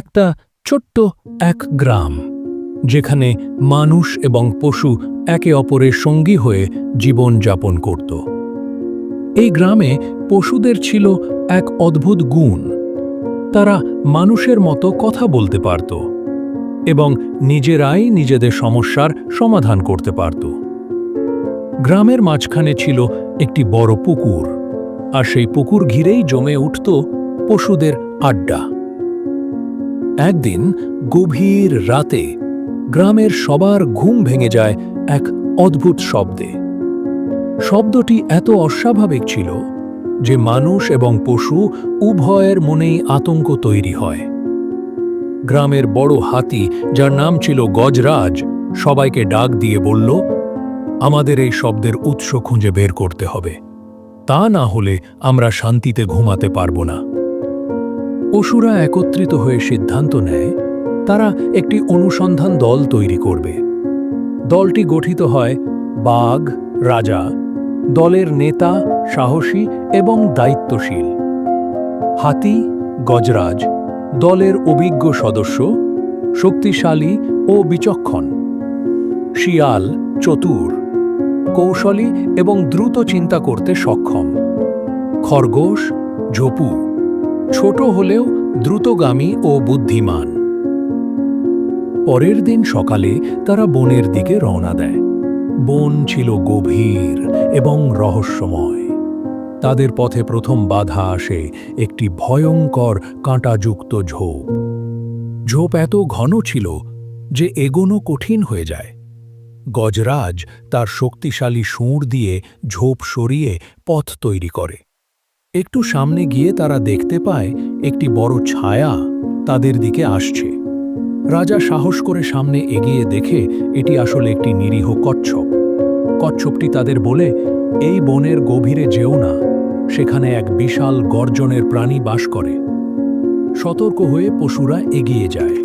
একটা ছোট্ট এক গ্রাম, যেখানে মানুষ এবং পশু একে অপরের সঙ্গী হয়ে জীবন যাপন করত। এই গ্রামে পশুদের ছিল এক অদ্ভুত গুণ। তারা মানুষের মতো কথা বলতে পারত এবং নিজেরাই নিজেদের সমস্যার সমাধান করতে পারত। গ্রামের মাঝখানে ছিল একটি বড় পুকুর, আর সেই পুকুর ঘিরেই জমে উঠত পশুদের আড্ডা। একদিন গভীর রাতে গ্রামের সবার ঘুম ভেঙে যায় এক অদ্ভুত শব্দে। শব্দটি এত অস্বাভাবিক ছিল যে মানুষ এবং পশু উভয়ের মনেই আতঙ্ক তৈরি হয়। গ্রামের বড় হাতি, যার নাম ছিল গজরাজ, সবাইকে ডাক দিয়ে বলল, আমাদের এই শব্দের উৎস খুঁজে বের করতে হবে। তা না হলে আমরা শান্তিতে ঘুমাতে পারব না। পশুরা একত্রিত হয়ে সিদ্ধান্ত নেয়, তারা একটি অনুসন্ধান দল তৈরি করবে। দলটি গঠিত হয় বাঘ, রাজা, দলের নেতা, সাহসী এবং দায়িত্বশীল। হাতি, গজরাজ, দলের অভিজ্ঞ সদস্য, শক্তিশালী ও বিচক্ষণ। শিয়াল, চতুর, কৌশলী এবং দ্রুত চিন্তা করতে সক্ষম। খরগোশ, ঝোপু ছোট হলেও দ্রুতগামী ও বুদ্ধিমান। পরের দিন সকালে তারা বনের দিকে রওনা দেয়। বন ছিল গভীর এবং রহস্যময়। তাদের পথে প্রথম বাধা আসে একটি ভয়ঙ্কর কাঁটাযুক্ত ঝোপ। ঝোপ এত ঘন ছিল যে এগোনো কঠিন হয়ে যায়। গজরাজ তার শক্তিশালী সুঁড় দিয়ে ঝোপ সরিয়ে পথ তৈরি করে। একটু সামনে গিয়ে তারা দেখতে পায় একটি বড় ছায়া তাদের দিকে আসছে। রাজা সাহস করে সামনে এগিয়ে দেখে এটি আসলে একটি নিরীহ কচ্ছপ। কচ্ছপটি তাদের বলে, এই বনের গভীরে যেও না, সেখানে এক বিশাল গর্জনের প্রাণী বাস করে। সতর্ক হয়ে পশুরা এগিয়ে যায়।